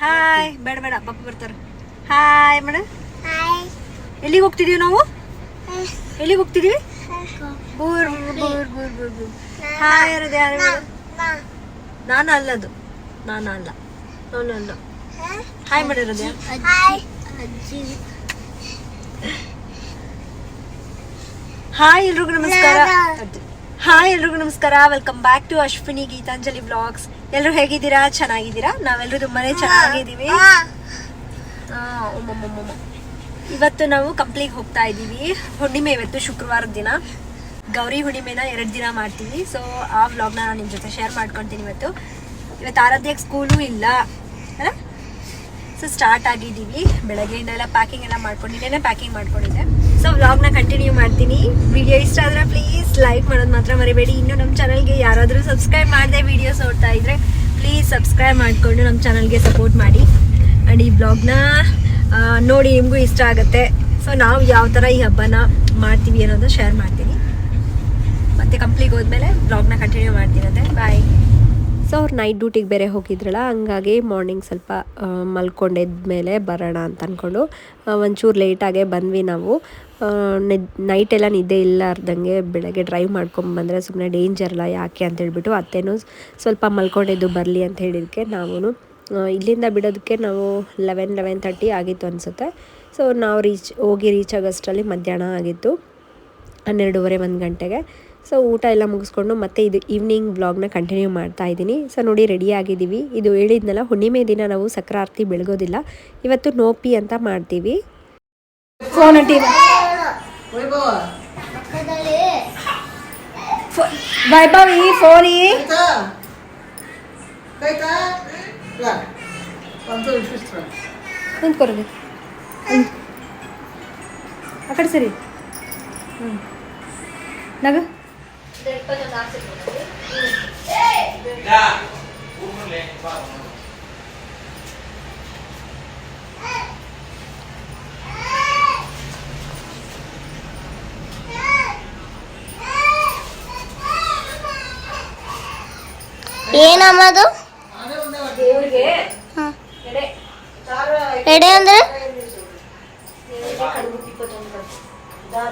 Hi ಬೇಡ ಬೇಡ ಪಪ್ಪ ಬರ್ತಾರೆ. ಹಾಯ್ ಮೇಡಮ್ ಎಲ್ಲಿಗೆ ಹೋಗ್ತಿದೀವಿ ನಾವು? ಎಲ್ಲಿಗೆ ಹೋಗ್ತಿದೀವಿ? ಬೂರ್ ಬೂರ್ ಬೂರ್ ಬೂರ್ ಬೂರ್ ಹಾಯ್ ಇರೋದು ಯಾರು ಮೇಡಮ್ ನಾನು ಅಲ್ಲದು ನಾನು ಅಲ್ಲ. ನಾನು ಅಲ್ಲ. ಹಾಯ್ ಮಾಡಿರೋದು ಹಾಯ್ ಎಲ್ರಿಗೂ ನಮಸ್ಕಾರ. ಹಾಯ್ ಎಲ್ರಿಗೂ ನಮಸ್ಕಾರ. Welcome back to Ashwini Geetanjali vlogs ಎಲ್ಲರೂ ಹೇಗಿದ್ದೀರಾ? ಚೆನ್ನಾಗಿದ್ದೀರಾ? ನಾವೆಲ್ಲರೂ ತುಂಬಾನೇ ಚೆನ್ನಾಗಿದ್ದೀವಿ. ಇವತ್ತು ನಾವು ಕಂಪ್ಲಿಗೆ ಹೋಗ್ತಾ ಇದ್ದೀವಿ. ಹುಣ್ಣಿಮೆ ಇವತ್ತು ಶುಕ್ರವಾರದ ದಿನ. ಗೌರಿ ಹುಣ್ಣಿಮೆನ ಎರಡು ದಿನ ಮಾಡ್ತೀವಿ. ಸೊ ಆ ವ್ಲಾಗ್ನ ನಾನು ನಿಮ್ಮ ಜೊತೆ ಶೇರ್ ಮಾಡ್ಕೊತೀನಿ ಇವತ್ತು. ಇವತ್ತು ಆರಾಧ್ಯಕ್ಕೆ ಸ್ಕೂಲು ಇಲ್ಲ. ಸೊ ಸ್ಟಾರ್ಟ್ ಆಗಿದ್ದೀವಿ. ಬೆಳಗ್ಗೆಯಿಂದೆಲ್ಲ ಪ್ಯಾಕಿಂಗ್ ಎಲ್ಲ ಮಾಡ್ಕೊಂಡಿದ್ದೇನೆ ಪ್ಯಾಕಿಂಗ್ ಮಾಡ್ಕೊಂಡಿದ್ದೆ. ಸೊ ವ್ಲಾಗ್ನ ಕಂಟಿನ್ಯೂ ಮಾಡ್ತೀನಿ. ವಿಡಿಯೋ ಇಷ್ಟ ಆದರೆ ಪ್ಲೀಸ್ ಲೈಕ್ ಮಾಡೋದು ಮಾತ್ರ ಮರಿಬೇಡಿ. ಇನ್ನು ನಮ್ಮ ಚಾನಲ್ಗೆ ಯಾರಾದರೂ ಸಬ್ಸ್ಕ್ರೈಬ್ ಮಾಡದೆ ವೀಡಿಯೋಸ್ ನೋಡ್ತಾ ಇದ್ರೆ ಪ್ಲೀಸ್ ಸಬ್ಸ್ಕ್ರೈಬ್ ಮಾಡಿಕೊಂಡು ನಮ್ಮ ಚಾನಲ್ಗೆ ಸಪೋರ್ಟ್ ಮಾಡಿ. ಆ್ಯಂಡ್ ಈ ಬ್ಲಾಗ್ನ ನೋಡಿ ನಿಮಗೂ ಇಷ್ಟ ಆಗುತ್ತೆ. ಸೊ ನಾವು ಯಾವ ಥರ ಈ ಹಬ್ಬನ ಮಾಡ್ತೀವಿ ಅನ್ನೋದು ಶೇರ್ ಮಾಡ್ತೀನಿ. ಮತ್ತೆ ಕಂಪ್ಲೀಟ್ ಹೋದ್ಮೇಲೆ ಬ್ಲಾಗ್ನ ಕಂಟಿನ್ಯೂ ಮಾಡ್ತೀನಂತೆ ಬಾಯ್ ಸೊ ಅವ್ರು ನೈಟ್ ಡ್ಯೂಟಿಗೆ ಬೇರೆ ಹೋಗಿದ್ರಲ್ಲ, ಹಂಗಾಗಿ ಮಾರ್ನಿಂಗ್ ಸ್ವಲ್ಪ ಮಲ್ಕೊಂಡಿದ್ಮೇಲೆ ಬರೋಣ ಅಂತ ಅಂದ್ಕೊಂಡು ಒಂಚೂರು ಲೇಟಾಗೇ ಬಂದ್ವಿ ನಾವು. ನೈಟ್ ಎಲ್ಲ ನಿದ್ದೆ ಇಲ್ಲಾರ್ದಂಗೆ ಬೆಳಗ್ಗೆ ಡ್ರೈವ್ ಮಾಡ್ಕೊಂಬಂದರೆ ಸುಮ್ಮನೆ ಡೇಂಜರ್ ಅಲ್ಲ ಯಾಕೆ ಅಂತ ಹೇಳ್ಬಿಟ್ಟು ಅತ್ತೇನು ಸ್ವಲ್ಪ ಮಲ್ಕೊಂಡಿದ್ದು ಬರಲಿ ಅಂತ ಹೇಳಿದಕ್ಕೆ ನಾವು ಇಲ್ಲಿಂದ ಬಿಡೋದಕ್ಕೆ ನಾವು ಲೆವೆನ್ ಲೆವೆನ್ ತರ್ಟಿ ಆಗಿತ್ತು ಅನಿಸುತ್ತೆ. ಸೊ ನಾವು ರೀಚ್ ಹೋಗಿ ರೀಚ್ ಆಗೋಷ್ಟರಲ್ಲಿ ಮಧ್ಯಾಹ್ನ ಆಗಿತ್ತು. ಹನ್ನೆರಡೂವರೆ, ಒಂದು ಗಂಟೆಗೆ. ಸೊ ಊಟ ಎಲ್ಲ ಮುಗಿಸ್ಕೊಂಡು ಮತ್ತೆ ಇದು ಈವ್ನಿಂಗ್ ಬ್ಲಾಗ್ನ ಕಂಟಿನ್ಯೂ ಮಾಡ್ತಾ ಇದ್ದೀನಿ. ಸೊ ನೋಡಿ ರೆಡಿ ಆಗಿದ್ದೀವಿ. ಇದು ಹೇಳಿದ್ನಲ್ಲ ಹುಣ್ಣಿಮೆ ದಿನ ನಾವು ಸಕ್ರಾರ್ತಿ ಬೆಳಗೋದಿಲ್ಲ. ಇವತ್ತು ನೋಪಿ ಅಂತ ಮಾಡ್ತೀವಿ. ಆ ಕಡೆ ಸರಿ. ಹ್ಞೂ ನಗ. ಏನಮ್ಮದು ದೇವ್ರಿಗೆ ಹ್ಮ್. ಎಡೆ ಎಡೆ ಅಂದ್ರೆ ದಾರ ದಾರ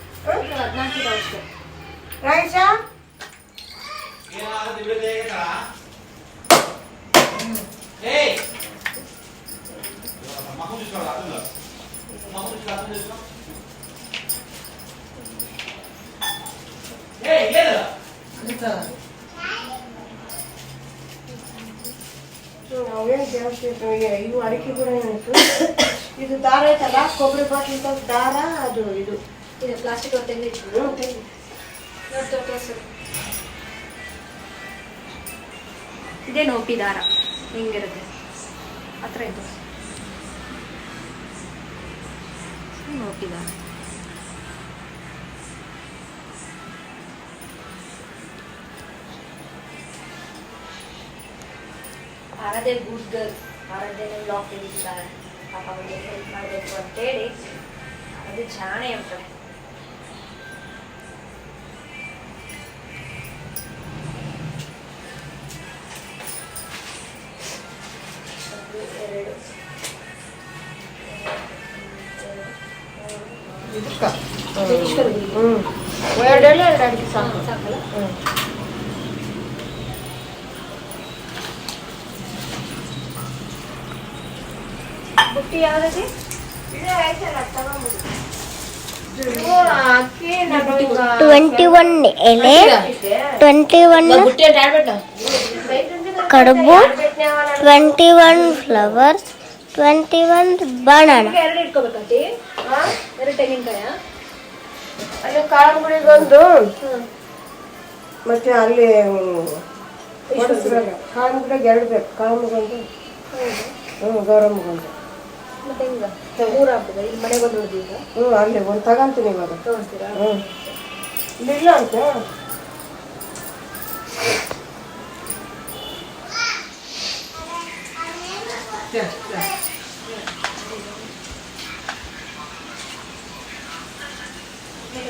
ಹದಿನಾಲ್ಕು ಇದಾವೆ ಅಷ್ಟೇ ಅವೇನು ಜಾಸ್ತಿ ಇರ್ತವೆ. ಇವು ಅಡಿಕೆ ಕೂಡ ಏನಿತ್ತು ಇದು ದಾರ ಐತಲ್ಲ ಕೊಬ್ಬರಿ ಬಾಟ್ಲಿಂದ ದಾರ ಅದು ಇದು ಇದು ಪ್ಲಾಸ್ಟಿಕ್ ಅವ್ರು ತೆಗೆದು ಹ್ಮ್, ತೆಗಿ. ಇದೇ ನೋಪಿ ದಾರ. ಹಿಂಗಿರುತ್ತೆ? ಹತ್ರ ಇದು ನೋಪಿ ದಾರ. ಆರದೇ ಗುಡ್ ಗರ್ಲ್ ಆರದೇನೆ ಬ್ಲಾಕ್ ತೆಗಿತಿದ್ದಾರೆ. ಪಾಪ ಅವಳಿಗೆ ಹೆಲ್ಪ್ ಮಾಡಬೇಕು ಅಂತೇಳಿ. ಅದು ಜಾಣೆ ಅಂತಾರೆ. ಬುಟ್ಟಿ ಯಾವ್ದಕ್ಕೆ ಇವು ಅಕ್ಕಿ ನಾನು ಈಗ ಟ್ವೆಂಟಿ ಒನ್ ಎಲೆ ಟ್ವೆಂಟಿ ಒನ್ ಕಡುಬು ಟ್ವೆಂಟಿ ಒನ್ ಅಲ್ಲಿ ಕಾಳಂಗುಡಿಗೊಂದು ಮತ್ತೆ ಅಲ್ಲಿ ಕಾಮಗ್ರಾಗ ಎರಡು ಬೇಕು. ಬಂದು ಹ್ಞೂ ಗೌರಮ್ಮಗೊಂದು ಹ್ಞೂ ಅಲ್ಲಿ ಒಂದು ತಗೊಂತೀನಿ ಇವಾಗ. ತಗೊಂತೀರಾ? ಹ್ಞೂ ಇಲ್ಲ ಅಂತ.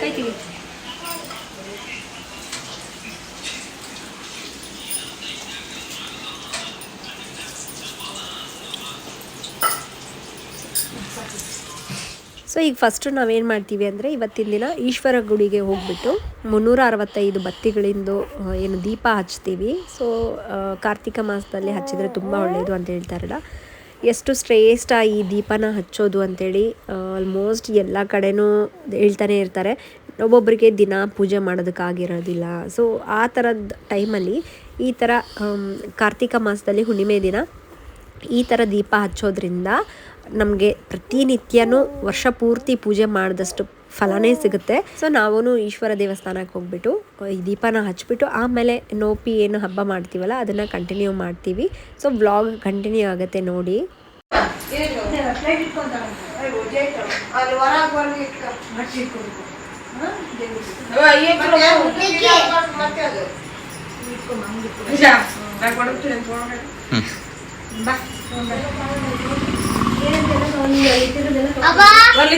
ಕೈ ಸೊ ಈಗ ಫಸ್ಟು ನಾವೇನು ಮಾಡ್ತೀವಿ ಅಂದರೆ ಇವತ್ತಿನ ದಿನ ಈಶ್ವರ ಗುಡಿಗೆ ಹೋಗ್ಬಿಟ್ಟು ಮುನ್ನೂರ ಅರವತ್ತೈದು ಬತ್ತಿಗಳಿಂದು ಏನು ದೀಪ ಹಚ್ತೀವಿ. ಸೊ ಕಾರ್ತಿಕ ಮಾಸದಲ್ಲಿ ಹಚ್ಚಿದರೆ ತುಂಬ ಒಳ್ಳೆಯದು ಅಂತ ಹೇಳ್ತಾರಲ್ಲ. ಎಷ್ಟು ಶ್ರೇಷ್ಠ ಈ ದೀಪನ ಹಚ್ಚೋದು ಅಂತೇಳಿ ಆಲ್ಮೋಸ್ಟ್ ಎಲ್ಲ ಕಡೆನೂ ಹೇಳ್ತಾನೆ ಇರ್ತಾರೆ. ಒಬ್ಬೊಬ್ಬರಿಗೆ ದಿನ ಪೂಜೆ ಮಾಡೋದಕ್ಕಾಗಿರೋದಿಲ್ಲ. ಸೊ ಆ ಥರದ ಟೈಮಲ್ಲಿ ಈ ಥರ ಕಾರ್ತಿಕ ಮಾಸದಲ್ಲಿ ಹುಣ್ಣಿಮೆ ದಿನ ಈ ಥರ ದೀಪ ಹಚ್ಚೋದ್ರಿಂದ ನಮಗೆ ಪ್ರತಿನಿತ್ಯನೂ ವರ್ಷ ಪೂರ್ತಿ ಪೂಜೆ ಮಾಡಿದಷ್ಟು ಫಲನೇ ಸಿಗುತ್ತೆ. ಸೊ ನಾವು ಈಶ್ವರ ದೇವಸ್ಥಾನಕ್ಕೆ ಹೋಗ್ಬಿಟ್ಟು ಈ ದೀಪನ ಹಚ್ಬಿಟ್ಟು ಆಮೇಲೆ ನೋಪಿ ಏನು ಹಬ್ಬ ಮಾಡ್ತೀವಲ್ಲ ಅದನ್ನು ಕಂಟಿನ್ಯೂ ಮಾಡ್ತೀವಿ. ಸೊ ವ್ಲಾಗ್ ಕಂಟಿನ್ಯೂ ಆಗುತ್ತೆ ನೋಡಿ. ಅಲ್ಲಿ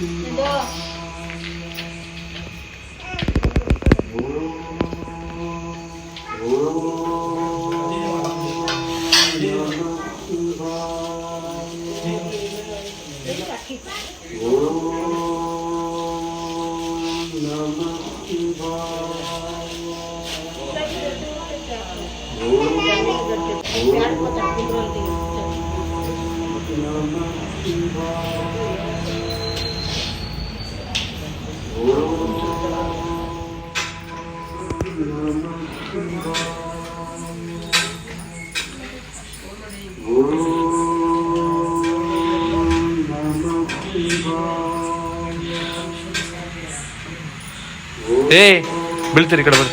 이거 ఏయ్ బిల్తర్ ఇక్కడ పడు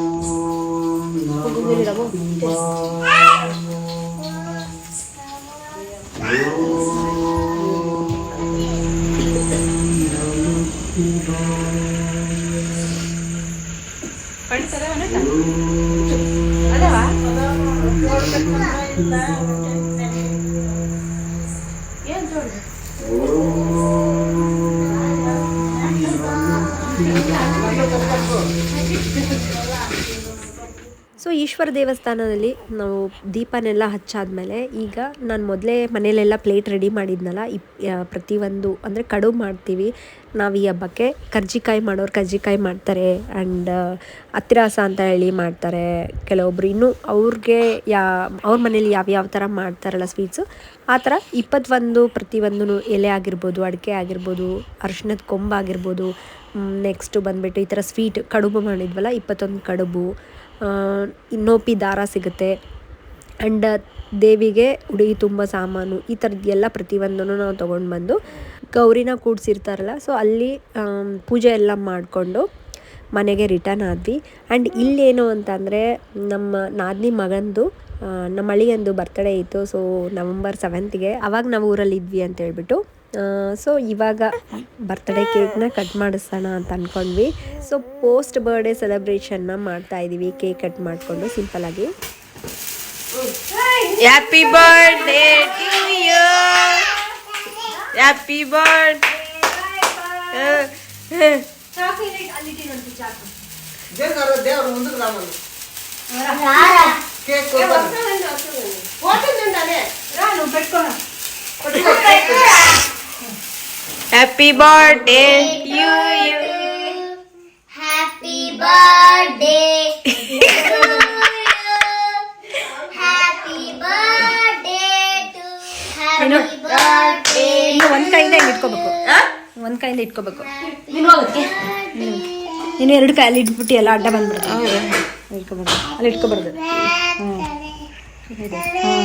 Pagugulila mo, test. ಪಡಿಸರ ಅದವಾ ಏನು ಜೋಡಿ ಸೊ ಈಶ್ವರ ದೇವಸ್ಥಾನದಲ್ಲಿ ನಾವು ದೀಪನೆಲ್ಲ ಹಚ್ಚಾದ್ಮೇಲೆ ಈಗ ನಾನು ಮೊದಲೇ ಮನೇಲೆಲ್ಲ ಪ್ಲೇಟ್ ರೆಡಿ ಮಾಡಿದ್ನಲ್ಲ, ಇಪ್ ಪ್ರತಿಯೊಂದು ಅಂದರೆ ಕಡುಬು ಮಾಡ್ತೀವಿ. ನಾವು ಈ ಹಬ್ಬಕ್ಕೆ ಕರ್ಜಿಕಾಯಿ ಮಾಡೋರು ಕರ್ಜಿಕಾಯಿ ಮಾಡ್ತಾರೆ ಆ್ಯಂಡ್ ಹತ್ತಿರಾಸ ಅಂತ ಹೇಳಿ ಮಾಡ್ತಾರೆ. ಕೆಲವೊಬ್ರು ಇನ್ನೂ ಅವ್ರಿಗೆ ಯಾ, ಅವ್ರ ಮನೇಲಿ ಯಾವ್ಯಾವ ಥರ ಮಾಡ್ತಾರಲ್ಲ ಸ್ವೀಟ್ಸು ಆ ಥರ ಇಪ್ಪತ್ತೊಂದು ಪ್ರತಿಯೊಂದು ಎಲೆ ಆಗಿರ್ಬೋದು, ಅಡಿಕೆ ಆಗಿರ್ಬೋದು, ಅರಿಶಿಣದ ಕೊಂಬಾಗಿರ್ಬೋದು ನೆಕ್ಸ್ಟು ಬಂದುಬಿಟ್ಟು ಈ ಥರ ಸ್ವೀಟ್ ಕಡುಬು ಮಾಡಿದ್ವಲ್ಲ, ಇಪ್ಪತ್ತೊಂದು ಕಡುಬು ಇನ್ನೋಪಿ ದಾರ ಸಿಗುತ್ತೆ. ಆ್ಯಂಡ್ ದೇವಿಗೆ ಉಡುಗೆ ತುಂಬ ಸಾಮಾನು, ಈ ಥರದ್ದು ಎಲ್ಲ ಪ್ರತಿಯೊಂದನ್ನು ನಾವು ತೊಗೊಂಡು ಬಂದು ಗೌರಿನ ಕೂಡ್ಸಿರ್ತಾರಲ್ಲ ಸೊ ಅಲ್ಲಿ ಪೂಜೆ ಎಲ್ಲ ಮಾಡಿಕೊಂಡು ಮನೆಗೆ ರಿಟರ್ನ್ ಆದ್ವಿ. ಆ್ಯಂಡ್ ಇಲ್ಲೇನು ಅಂತಂದರೆ ನಮ್ಮ ನಾದಿನಿ ಮಗಂದು ನಮ್ಮ ಅಳಿಯಂದು ಬರ್ತಡೇ ಇತ್ತು ಸೊ ನವಂಬರ್ ಸೆವೆಂತ್ಗೆ ಅವಾಗ ನಾವು ಊರಲ್ಲಿ ಇದ್ವಿ ಅಂತ ಹೇಳ್ಬಿಟ್ಟು. ಸೊ ಇವಾಗ ಬರ್ತ್ಡೇ ಕೇಕ್ನ ಕಟ್ ಮಾಡಿಸೋಣ ಅಂತ ಅಂದ್ಕೊಂಡ್ವಿ ಸೊ ಪೋಸ್ಟ್ ಬರ್ಡೇ ಸೆಲೆಬ್ರೇಷನ್ನ ಮಾಡ್ತಾ ಇದ್ದೀವಿ ಕೇಕ್ ಕಟ್ ಮಾಡಿಕೊಂಡು ಸಿಂಪಲಾಗಿ happy birthday to you happy birthday cake ಹೋಗ್ತಾನೆ happy birthday you you happy birthday you. Happy birthday to birthday ಇನ್ನು ಒಂದ್ ಕೈಯಿಂದ ಹಿಂಗ್ ಇಟ್ಕೋಬೇಕು ಒಂದ್ ಕೈಯಿಂದ ಇಟ್ಕೋಬೇಕು ನೀನು ಎರಡು ಕೈಯಲ್ಲಿ ಇಟ್ಬಿಟ್ಟು ಎಲ್ಲ ಅಡ್ಡ ಬಂದ್ಬಿಡುತ್ತೆ. ಇಟ್ಕೋಬಾರ್ದು ಅಲ್ಲಿ ಇಟ್ಕೋಬಾರ್ದು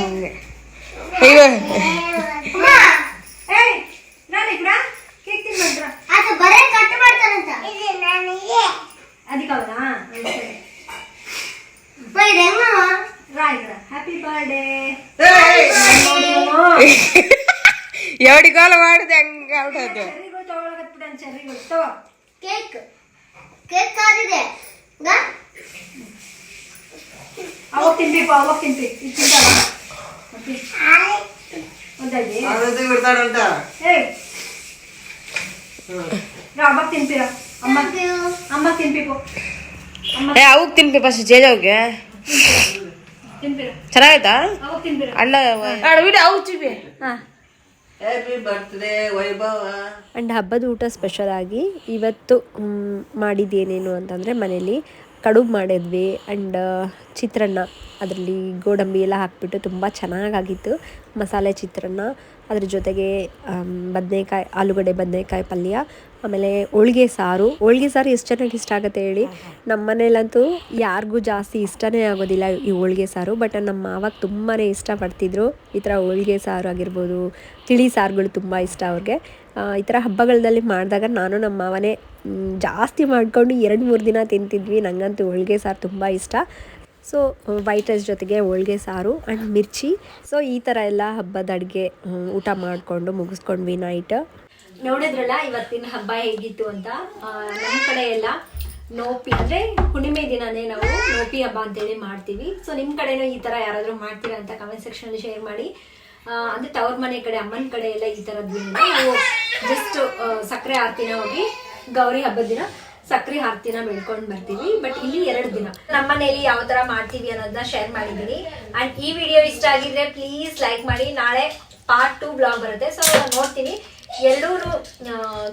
ಹಂಗೆ ಅದು ಬರೇ ಕಟ್ ಮಾಡ್ತಾನಂತ ಇದು ಹೆಂಗ ಹ್ಯಾಪಿ ಬರ್ಡೇ ಎವಡಿ ಗೋಲ ಮಾಡಿದೆ ಹಂಗ ಆಗ್ಬಿಟ್ಟೈತೆ ಕೇಕ್. ಕೇಕ್ ಆಗಿದೆ? ಅವಾಗ ತಿನ್ಬೇಕು ಅವಾಗ ತಿನ್ಬೇಕು. ಇದು ತಿಂತಾವ ಒಂದಾಗಿ ಅವಾಗ ತಿನ್ತೀರ? ಅಮ್ಮ ಅಮ್ಮ ತಿನ್ಬೇಕು ಏ ಅವ್ಗೆ ತಿನ್ಪಿ ಫಸ್ಟ್ ಜೇಜವ್ಗೆ ಅವ್ಗೆ. ಚೆನ್ನಾಗೈತಾ? ಅಣ್ಣ ವಿಡಿಯೋ ಅವು ಹಾ. ಆ್ಯಂಡ್ ಹಬ್ಬದ ಊಟ ಸ್ಪೆಷಲ್ ಆಗಿ ಇವತ್ತು ಮಾಡಿದ್ದೇನೇನು ಅಂತಂದರೆ ಮನೇಲಿ ಕಡುಬು ಮಾಡಿದ್ವಿ ಆ್ಯಂಡ್ ಚಿತ್ರಾನ್ನ. ಅದರಲ್ಲಿ ಗೋಡಂಬಿ ಎಲ್ಲ ಹಾಕಿಬಿಟ್ಟು ತುಂಬ ಚೆನ್ನಾಗಾಗಿತ್ತು. ಮಸಾಲೆ ಚಿತ್ರಾನ್ನ, ಅದ್ರ ಜೊತೆಗೆ ಬದನೆಕಾಯಿ, ಆಲೂಗಡ್ಡೆ ಬದನೆಕಾಯಿ ಪಲ್ಯ, ಆಮೇಲೆ ಹೋಳಿಗೆ ಸಾರು. ಹೋಳಿಗೆ ಸಾರು ಎಷ್ಟು ಚೆನ್ನಾಗಿ ಇಷ್ಟ ಆಗುತ್ತೆ ಹೇಳಿ. ನಮ್ಮ ಮನೇಲಂತೂ ಯಾರಿಗೂ ಜಾಸ್ತಿ ಇಷ್ಟನೇ ಆಗೋದಿಲ್ಲ ಈ ಹೋಳಿಗೆ ಸಾರು ಬಟ್ ನಮ್ಮ ಮಾವಾಗ ತುಂಬಾ ಇಷ್ಟಪಡ್ತಿದ್ರು. ಈ ಥರ ಹೋಳಿಗೆ ಸಾರು ಆಗಿರ್ಬೋದು, ತಿಳಿ ಸಾರುಗಳು ತುಂಬ ಇಷ್ಟ ಅವ್ರಿಗೆ. ಈ ಥರ ಹಬ್ಬಗಳಲ್ಲಿ ಮಾಡಿದಾಗ ನಾನು ನಮ್ಮ ಮಾವನೇ ಜಾಸ್ತಿ ಮಾಡಿಕೊಂಡು ಎರಡು, ಮೂರು ದಿನ ತಿಂತಿದ್ವಿ. ನನಗಂತೂ ಹೋಳಿಗೆ ಸಾರು ತುಂಬ ಇಷ್ಟ. ಸೊ ವೈಟ್ ರೈಸ್ ಜೊತೆಗೆ ಹೋಳಿಗೆ ಸಾರು ಆ್ಯಂಡ್ ಮಿರ್ಚಿ. ಸೊ ಈ ಥರ ಎಲ್ಲ ಹಬ್ಬದ ಅಡುಗೆ ಊಟ ಮಾಡಿಕೊಂಡು ಮುಗಿಸ್ಕೊಂಡ್ವಿ ನೈಟ್ ನೋಡಿದ್ರಲ್ಲ ಇವತ್ತಿನ ಹಬ್ಬ ಹೇಗಿತ್ತು ಅಂತ? ನಮ್ಮ ಕಡೆ ಎಲ್ಲ ನೋಪಿ ಅಂದರೆ ಹುಣ್ಣಿಮೆ ದಿನನೇ ನಾವು ನೋಪಿ ಹಬ್ಬ ಅಂತೇಳಿ ಮಾಡ್ತೀವಿ. ಸೊ ನಿಮ್ಮ ಕಡೆನೂ ಈ ತರ ಯಾರಾದರೂ ಮಾಡ್ತೀರಾ ಅಂತ ಕಮೆಂಟ್ ಸೆಕ್ಷನ್ ಅಲ್ಲಿ ಶೇರ್ ಮಾಡಿ. ಅಂದ್ರೆ ತವ್ರ ಮನೆ ಕಡೆ, ಅಮ್ಮನ ಕಡೆ ಎಲ್ಲ ಈ ತರದ್ರಿಂದ ನಾವು ಜಸ್ಟ್ ಸಕ್ಕರೆ ಆರ್ತಿನ ಹೋಗಿ, ಗೌರಿ ಹಬ್ಬದ ದಿನ ಸಕ್ಕರೆ ಆರ್ತಿನ ಬೆಳ್ಕೊಂಡ್ ಬರ್ತೀವಿ. ಬಟ್ ಇಲ್ಲಿ ಎರಡು ದಿನ. ನಮ್ಮ ಮನೆಯಲ್ಲಿ ಯಾವ ತರ ಮಾಡ್ತೀವಿ ಅನ್ನೋದನ್ನ ಶೇರ್ ಮಾಡಿದೀನಿ. ಅಂಡ್ ಈ ವಿಡಿಯೋ ಇಷ್ಟ ಆಗಿದ್ರೆ ಪ್ಲೀಸ್ ಲೈಕ್ ಮಾಡಿ. ನಾಳೆ ಪಾರ್ಟ್ ಟು ಬ್ಲಾಗ್ ಬರುತ್ತೆ. ಸೊ ನೋಡ್ತೀನಿ. ಎರಡೂ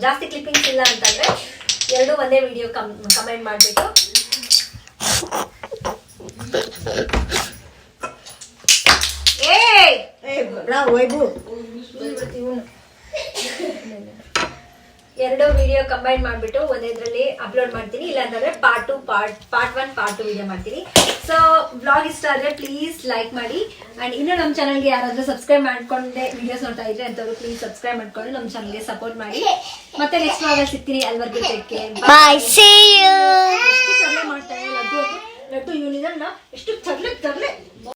ಜಾಸ್ತಿ ಕ್ಲಿಪ್ಪಿಂಗ್ಸ್ ಇಲ್ಲ ಅಂತಂದ್ರೆ ಎರಡೂ ಒಂದೇ ವಿಡಿಯೋ ಕಮ್ ಕಮೆಂಟ್ ಮಾಡಿಬಿಟ್ಟು. ವೈಭವ್ ಎರಡು ವಿಡಿಯೋ ಕಂಬೈನ್ ಮಾಡಿಬಿಟ್ಟು ಒಂದೇದ್ರಲ್ಲಿ ಅಪ್ಲೋಡ್ ಮಾಡ್ತೀನಿ ಇಲ್ಲ ಅಂತಂದ್ರೆ part two part part one part two video ಮಾಡ್ತೀನಿ. ಸೊ ಬ್ಲಾಗ್ ಇಷ್ಟ ಆದರೆ ಪ್ಲೀಸ್ ಲೈಕ್ ಮಾಡಿ. ಅಂಡ್ ಇನ್ನೂ ನಮ್ಮ ಚಾನಲ್ಗೆ ಯಾರಾದ್ರೂ ಸಬ್ಸ್ಕ್ರೈಬ್ ಮಾಡ್ಕೊಂಡೆ ವಿಡಿಯೋಸ್ ನೋಡ್ತಾ ಇದ್ರೆ ಅಂತವ್ರು ಪ್ಲೀಸ್ ಸಬ್ಸ್ಕ್ರೈಬ್ ಮಾಡ್ಕೊಂಡು ನಮ್ಮ ಚಾನಲ್ಗೆ ಸಪೋರ್ಟ್ ಮಾಡಿ. ಮತ್ತೆ ನೆಕ್ಸ್ಟ್ ಬ್ಲಾಗಲ್ಲಿ ಸಿಗ್ತೀನಿ. ಅಲ್ವರ್ಗೆ ಟೆಕ್ಕೆ ಮಾಡ್ತಾರೆ ಲಡ್ಡು ಲಡ್ಡು ಇವನಿದನ್ನ ಎಷ್ಟು ತರಲೆ ತರಲೆ